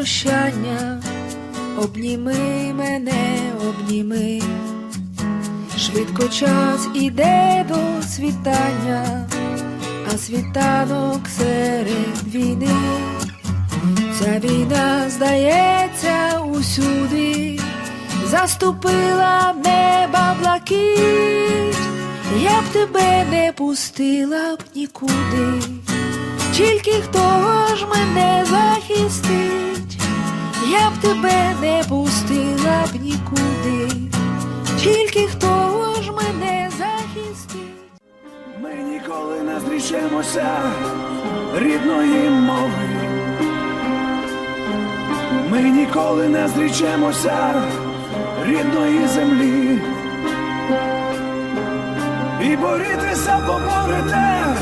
прощання, обніми мене, обніми. Швидко час іде до світання, а світанок серед війни. Ця війна здається усюди, заступила в неба блакить, я б тебе не пустила б нікуди. Тільки хто ж мене я б тебе не пустила б нікуди, тільки хто ж мене захистить. Ми ніколи не зрічемося рідної мови. Ми ніколи не зрічемося рідної землі. І борітися поборете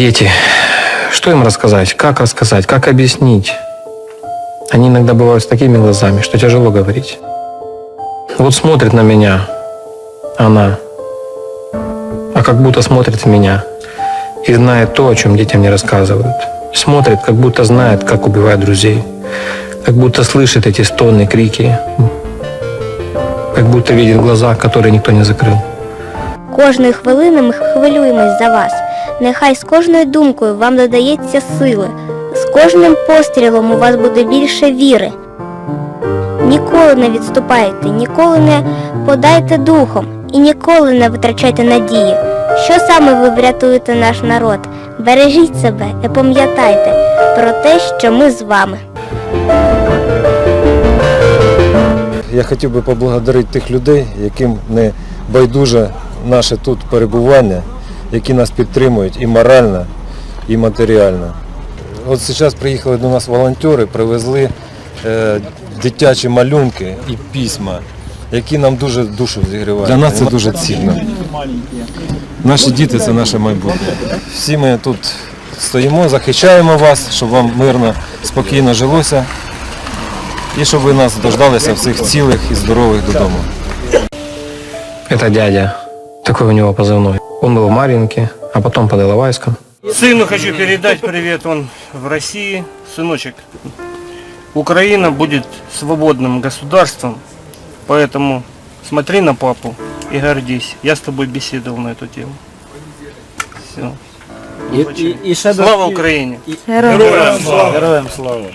Дети. Что им рассказать? Как рассказать? Как объяснить? Они иногда бывают с такими глазами, что тяжело говорить. Вот смотрит на меня она, а как будто смотрит в меня и знает то, о чем детям не рассказывают. Смотрит, как будто знает, как убивают друзей, как будто слышит эти стоны, крики, как будто видит глаза, которые никто не закрыл. Кожної хвилини ми хвилюємось за вас. Нехай з кожною думкою вам додається сили, з кожним пострілом у вас буде більше віри. Ніколи не відступайте, ніколи не подайте духом і ніколи не витрачайте надії. Що саме ви врятуєте наш народ? Бережіть себе і пам'ятайте про те, що ми з вами. Я хотів би поблагодарити тих людей, яким не байдуже наше тут перебування, які нас підтримують і морально, і матеріально. От зараз приїхали до нас волонтери, привезли е, дитячі малюнки і письма, які нам дуже душу зігрівають. Для нас це дуже цінно. Наші діти це наше майбутнє. Всі ми тут стоїмо, захищаємо вас, щоб вам мирно, спокійно жилося. І щоб ви нас дождалися всіх цілих і здорових додому. Это дядя. Такой у него позывной. Он был в Маринке, а потом под Иловайском. Сыну хочу передать привет, он в России. Сыночек, Украина будет свободным государством, поэтому смотри на папу и гордись. Я с тобой беседовал на эту тему. Все. И, и, и слава Украине! И... Героям, Героям слава! Героям слава!